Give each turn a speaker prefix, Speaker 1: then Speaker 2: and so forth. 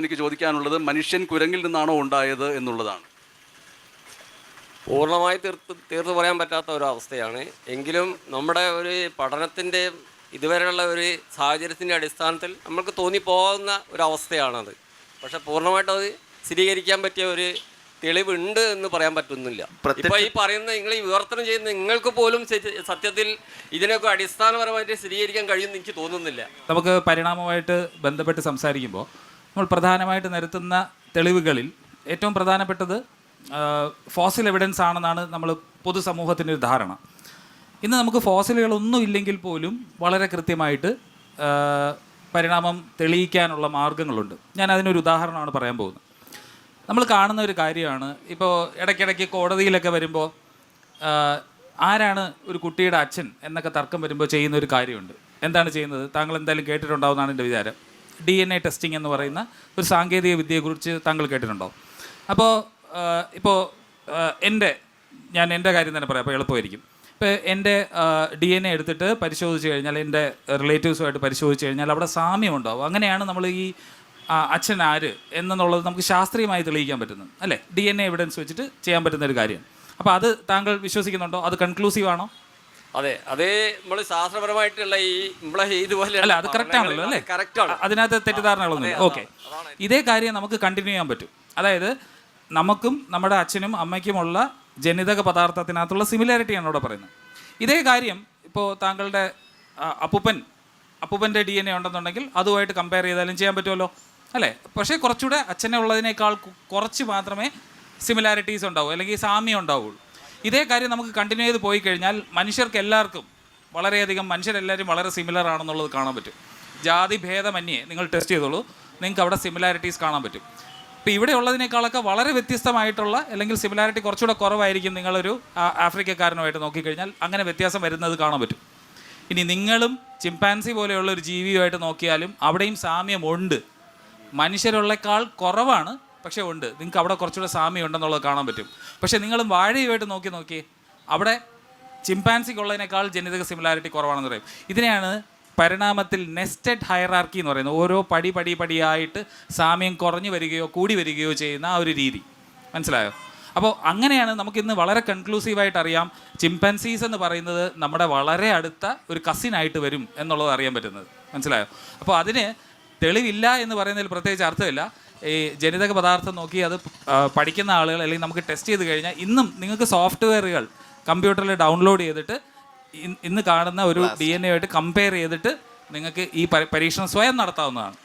Speaker 1: എനിക്ക് ചോദിക്കാനുള്ളത് മനുഷ്യൻ കുരങ്ങിൽ നിന്നാണോ ഉണ്ടായത് എന്നുള്ളതാണ്.
Speaker 2: പൂർണമായി തീർത്ത് തീർത്ത് പറയാൻ പറ്റാത്ത ഒരു അവസ്ഥയാണ്. എങ്കിലും നമ്മുടെ ഒരു പഠനത്തിന്റെ ഇതുവരെയുള്ള ഒരു സാഹചര്യത്തിന്റെ അടിസ്ഥാനത്തിൽ നമ്മൾക്ക് തോന്നിപ്പോകുന്ന ഒരു അവസ്ഥയാണത്. പക്ഷെ പൂർണമായിട്ട് അത് സ്ഥിരീകരിക്കാൻ പറ്റിയ ഒരു തെളിവുണ്ട് എന്ന് പറയാൻ പറ്റുന്നില്ല. ഇപ്പൊ ഈ പറയുന്ന നിങ്ങൾ ഈ വിവർത്തനം ചെയ്യുന്ന നിങ്ങൾക്ക് പോലും സത്യത്തിൽ ഇതിനൊക്കെ അടിസ്ഥാനപരമായിട്ട് സ്ഥിരീകരിക്കാൻ കഴിയുമെന്ന് എനിക്ക് തോന്നുന്നില്ല.
Speaker 3: നമുക്ക് പരിണാമമായിട്ട് ബന്ധപ്പെട്ട് സംസാരിക്കുമ്പോൾ നമ്മൾ പ്രധാനമായിട്ട് നിരത്തുന്ന തെളിവുകളിൽ ഏറ്റവും പ്രധാനപ്പെട്ടത് ഫോസിൽ എവിഡൻസ് ആണെന്നാണ് നമ്മൾ പൊതുസമൂഹത്തിന്റെ ഒരു ധാരണ. ഇന്ന് നമുക്ക് ഫോസിലുകളൊന്നും ഇല്ലെങ്കിൽ പോലും വളരെ കൃത്യമായിട്ട് പരിണാമം തെളിയിക്കാനുള്ള മാർഗങ്ങളുണ്ട്. ഞാൻ അതിനൊരു ഉദാഹരണമാണ് പറയാൻ പോകുന്നത്. നമ്മൾ കാണുന്ന ഒരു കാര്യമാണ് ഇപ്പോൾ ഇടയ്ക്കിടയ്ക്ക് കോടതിയിലൊക്കെ വരുമ്പോൾ ആരാണ് ഒരു കുട്ടിയുടെ അച്ഛൻ എന്നൊക്കെ തർക്കം വരുമ്പോൾ ചെയ്യുന്ന ഒരു കാര്യമുണ്ട്. എന്താണ് ചെയ്യുന്നത്? താങ്കൾ എന്തായാലും കേട്ടിട്ടുണ്ടാവുമെന്നാണ് എന്റെ വിചാരം. ഡി എൻ എ ടെസ്റ്റിംഗ് എന്ന് പറയുന്ന ഒരു സാങ്കേതിക വിദ്യയെക്കുറിച്ച് താങ്കൾ കേട്ടിട്ടുണ്ടോ? അപ്പോൾ ഇപ്പോൾ എന്റെ ഞാൻ എന്റെ കാര്യം തന്നെ പറയാം അപ്പോൾ എളുപ്പമായിരിക്കും. ഇപ്പോൾ എന്റെ ഡി എൻ എ എടുത്തിട്ട് പരിശോധിച്ച് കഴിഞ്ഞാൽ എന്റെ റിലേറ്റീവ്സുമായിട്ട് പരിശോധിച്ച് കഴിഞ്ഞാൽ അവിടെ സാമ്യം ഉണ്ടാവും അങ്ങനെയാണ് നമ്മൾ ഈ അച്ഛൻ ആര് എന്നുള്ളത് നമുക്ക് ശാസ്ത്രീയമായി തെളിയിക്കാൻ പറ്റുന്നത് അല്ലേ? ഡി എൻ എ എവിഡൻസ് വെച്ചിട്ട് ചെയ്യാൻ പറ്റുന്ന ഒരു കാര്യമാണ് അപ്പോൾ അത് താങ്കൾ വിശ്വസിക്കുന്നുണ്ടോ? അത് കൺക്ലൂസീവ് ആണോ?
Speaker 2: അതെ അത് നമ്മൾ ശാസ്ത്രപരമായിട്ടുള്ള ഈ നമ്മളെ ഇതുപോലെ
Speaker 3: അല്ല അത് കറക്റ്റ് ആണല്ലോ അല്ലേ?
Speaker 2: കറക്റ്റ് ആണ്.
Speaker 3: അതിനകത്ത് തെറ്റിദ്ധാരണകളൊന്നും ഓക്കെ ഇതേ കാര്യം നമുക്ക് കണ്ടിന്യൂ ചെയ്യാൻ പറ്റും. അതായത് നമുക്കും നമ്മുടെ അച്ഛനും അമ്മയ്ക്കുമുള്ള ജനിതക പദാർത്ഥത്തിനകത്തുള്ള സിമിലാരിറ്റിയാണ് ഇവിടെ പറയുന്നത്. ഇതേ കാര്യം ഇപ്പോൾ താങ്കളുടെ അപ്പുപ്പൻ അപ്പൂപ്പൻ അപ്പൂപ്പന്റെ ഡി എൻ എ ഉണ്ടെന്നുണ്ടെങ്കിൽ അതുമായിട്ട് കമ്പയർ ചെയ്താലും ചെയ്യാൻ പറ്റുമല്ലോ അല്ലേ? പക്ഷേ കുറച്ചുകൂടെ അച്ഛനെ ഉള്ളതിനേക്കാൾ കുറച്ച് മാത്രമേ സിമിലാരിറ്റീസ് ഉണ്ടാവൂ അല്ലെങ്കിൽ സാമ്യം ഉണ്ടാവുള്ളൂ. ഇതേ കാര്യം നമുക്ക് കണ്ടിന്യൂ ചെയ്ത് പോയി കഴിഞ്ഞാൽ മനുഷ്യർക്ക് എല്ലാവർക്കും വളരെയധികം മനുഷ്യരെല്ലാവരും വളരെ സിമിലർ ആണെന്നുള്ളത് കാണാൻ പറ്റും. ജാതി ഭേദമന്യേ നിങ്ങൾ ടെസ്റ്റ് ചെയ്തോളൂ. നിങ്ങൾക്ക് അവിടെ സിമിലാരിറ്റീസ് കാണാൻ പറ്റും. ഇപ്പോൾ ഇവിടെ ഉള്ളതിനേക്കാളൊക്കെ വളരെ വ്യത്യസ്തമായിട്ടുള്ള അല്ലെങ്കിൽ സിമിലാരിറ്റി കുറച്ചുകൂടെ കുറവായിരിക്കും നിങ്ങളൊരു ആഫ്രിക്കക്കാരനുമായിട്ട് നോക്കിക്കഴിഞ്ഞാൽ അങ്ങനെ വ്യത്യാസം വരുന്നത് കാണാൻ പറ്റും. ഇനി നിങ്ങളും ചിമ്പാൻസി പോലെയുള്ള ഒരു ജീവിയുമായിട്ട് നോക്കിയാലും അവിടെയും സാമ്യമുണ്ട്. മനുഷ്യരുള്ളേക്കാൾ കുറവാണ് പക്ഷേ ഉണ്ട്. നിങ്ങൾക്ക് അവിടെ കുറച്ചുകൂടെ സാമ്യം ഉണ്ടെന്നുള്ളത് കാണാൻ പറ്റും. പക്ഷേ നിങ്ങൾ വാഴയുമായിട്ട് നോക്കി നോക്കി അവിടെ ചിമ്പാൻസിക്കുള്ളതിനേക്കാൾ ജനിതക സിമിലാരിറ്റി കുറവാണെന്ന് പറയും. ഇതിനെയാണ് പരിണാമത്തിൽ നെസ്റ്റഡ് ഹയറാർക്കി എന്ന് പറയുന്നത്. ഓരോ പടി പടി പടിയായിട്ട് സാമ്യം കുറഞ്ഞു വരികയോ കൂടി വരികയോ ചെയ്യുന്ന ആ ഒരു രീതി. മനസ്സിലായോ? അപ്പോൾ അങ്ങനെയാണ് നമുക്കിന്ന് വളരെ കൺക്ലൂസീവായിട്ട് അറിയാം ചിമ്പൻസീസ് എന്ന് പറയുന്നത് നമ്മുടെ വളരെ അടുത്ത ഒരു കസിൻ ആയിട്ട് വരും എന്നുള്ളത് അറിയാൻ പറ്റുന്നത്. മനസ്സിലായോ? അപ്പോൾ അതിന് തെളിവില്ല എന്ന് പറയുന്നതിൽ പ്രത്യേകിച്ച് അർത്ഥമില്ല. ഈ ജനിതക പദാർത്ഥം നോക്കി അത് പഠിക്കുന്ന ആളുകൾ അല്ലെങ്കിൽ നമുക്ക് ടെസ്റ്റ് ചെയ്ത് കഴിഞ്ഞാൽ ഇന്നും നിങ്ങൾക്ക് സോഫ്റ്റ്വെയറുകൾ കമ്പ്യൂട്ടറിൽ ഡൗൺലോഡ് ചെയ്തിട്ട് ഇന്ന് കാണുന്ന ഒരു ഡി എൻ എ ആയിട്ട് കമ്പയർ ചെയ്തിട്ട് നിങ്ങൾക്ക് ഈ പരീക്ഷണം സ്വയം നടത്താവുന്നതാണ്.